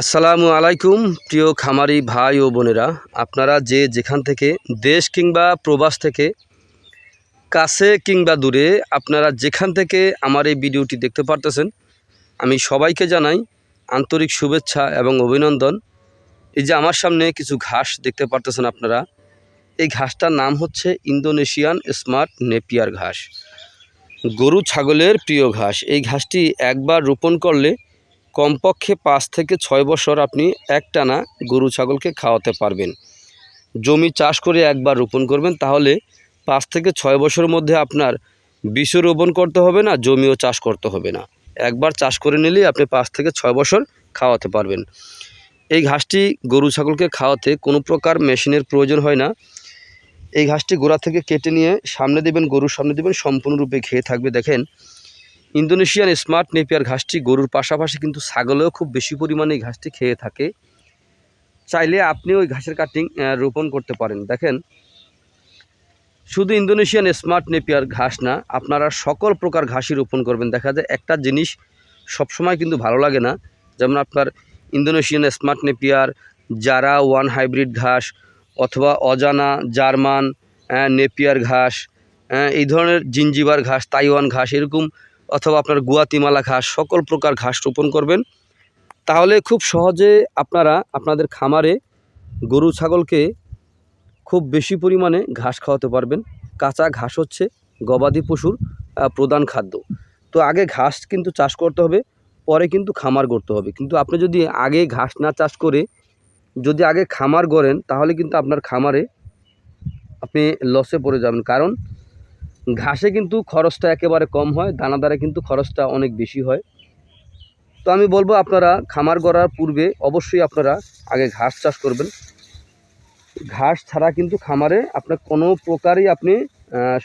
আসসালামু আলাইকুম, প্রিয় খামারি ভাই ও বোনেরা। আপনারা যে যেখান থেকে দেশ কিংবা প্রবাস থেকে কাছে কিংবা দূরে আপনারা যেখান থেকে আমার এই ভিডিওটি দেখতে পারতেছেন, আমি সবাইকে জানাই আন্তরিক শুভেচ্ছা এবং অভিনন্দন। এই যে আমার সামনে কিছু ঘাস দেখতে পারতেছেন আপনারা। এই ঘাসটার নাম হচ্ছে ইন্দোনেশিয়ান স্মার্ট নেপিয়ার ঘাস। গরু, ছাগলের প্রিয় ঘাস। এই ঘাসটি একবার রোপণ করলে কমপক্ষে পাঁচ থেকে ছয় বছর আপনি একটানা গরু ছাগলকে খাওয়াতে পারবেন। জমি চাষ করে একবার রোপণ করবেন, তাহলে পাঁচ থেকে ছয় বছরের মধ্যে আপনার বিষও রোপণ করতে হবে না, জমিও চাষ করতে হবে না। একবার চাষ করে নিলেই আপনি পাঁচ থেকে ছয় বছর খাওয়াতে পারবেন। এই ঘাসটি গরু ছাগলকে খাওয়াতে কোনো প্রকার মেশিনের প্রয়োজন হয় না। এই ঘাসটি গোড়া থেকে কেটে নিয়ে সামনে দেবেন, গরুর সামনে দেবেন, সম্পূর্ণরূপে খেয়ে থাকবে। দেখেন ইন্দোনেশিয়ান স্মার্ট নেপিয়ার ঘাসটি গরুর পাশাপাশি কিন্তু ছাগলেও খুব বেশি পরিমাণে এই ঘাসটি খেয়ে থাকে। চাইলে আপনি ওই ঘাসের কাটিং রোপণ করতে পারেন। দেখেন, শুধু ইন্দোনেশিয়ান স্মার্ট নেপিয়ার ঘাস না, আপনারা সকল প্রকার ঘাসই রোপণ করবেন। দেখা যায় একটা জিনিস সবসময় কিন্তু ভালো লাগে না, যেমন আপনার ইন্দোনেশিয়ান স্মার্ট নেপিয়ার, জারা ওয়ান হাইব্রিড ঘাস অথবা অজানা জার্মান নেপিয়ার ঘাস এই ধরনের জিঞ্জিবার ঘাস, তাইওয়ান ঘাস, এরকম অথবা আপনার গুয়াতিমালা ঘাস, সকল প্রকার ঘাস রোপণ করবেন। তাহলে খুব সহজে আপনারা আপনাদের খামারে গরু, ছাগলকে খুব বেশি পরিমাণে ঘাস খাওয়াতে পারবেন। কাঁচা ঘাস হচ্ছে গবাদি পশুর প্রধান খাদ্য। তো আগে ঘাস কিন্তু চাষ করতে হবে, পরে কিন্তু খামার করতে হবে। কিন্তু আপনি যদি আগে ঘাস না চাষ করে যদি আগে খামার গড়েন, তাহলে কিন্তু আপনার খামারে আপনি লসে পড়ে যাবেন। কারণ ঘাসে কিন্তু খরচটা একেবারে কম হয়, দানাদারে কিন্তু খরচটা অনেক বেশি হয়। তো আমি বলব আপনারা খামার গড়ার পূর্বে অবশ্যই আপনারা আগে ঘাস চাষ করবেন। ঘাস ছাড়া কিন্তু খামারে আপনার কোনো প্রকারই আপনি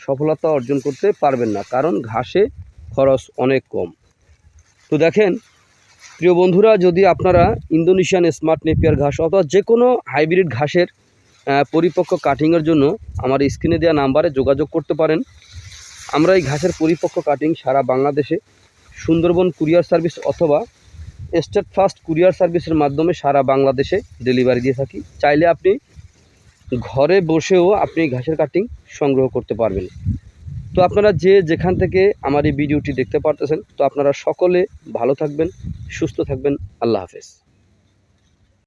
সফলতা অর্জন করতে পারবেন না, কারণ ঘাসে খরচ অনেক কম। তো দেখেন, প্রিয় বন্ধুরা, যদি আপনারা ইন্দোনেশিয়ান স্মার্ট নেপিয়ার ঘাস অথবা যে কোনো হাইব্রিড ঘাসের পরিপক্ক কাটিংয়ের জন্য আমার স্ক্রিনে দেওয়া নাম্বারে যোগাযোগ করতে পারেন। আমরা এই ঘাসের পরিপক্ক কাটিং সারা বাংলাদেশে সুন্দরবন কুরিয়ার সার্ভিস অথবা স্টেট ফার্স্ট কুরিয়ার সার্ভিসের মাধ্যমে সারা বাংলাদেশে ডেলিভারি দিয়ে থাকি। চাইলে আপনি ঘরে বসেও আপনি ঘাসের কাটিং সংগ্রহ করতে পারবেন। তো আপনারা যে যেখান থেকে আমার এই ভিডিওটি দেখতে পারতেছেন, তো আপনারা সকলে ভালো থাকবেন, সুস্থ থাকবেন। আল্লাহ হাফেজ।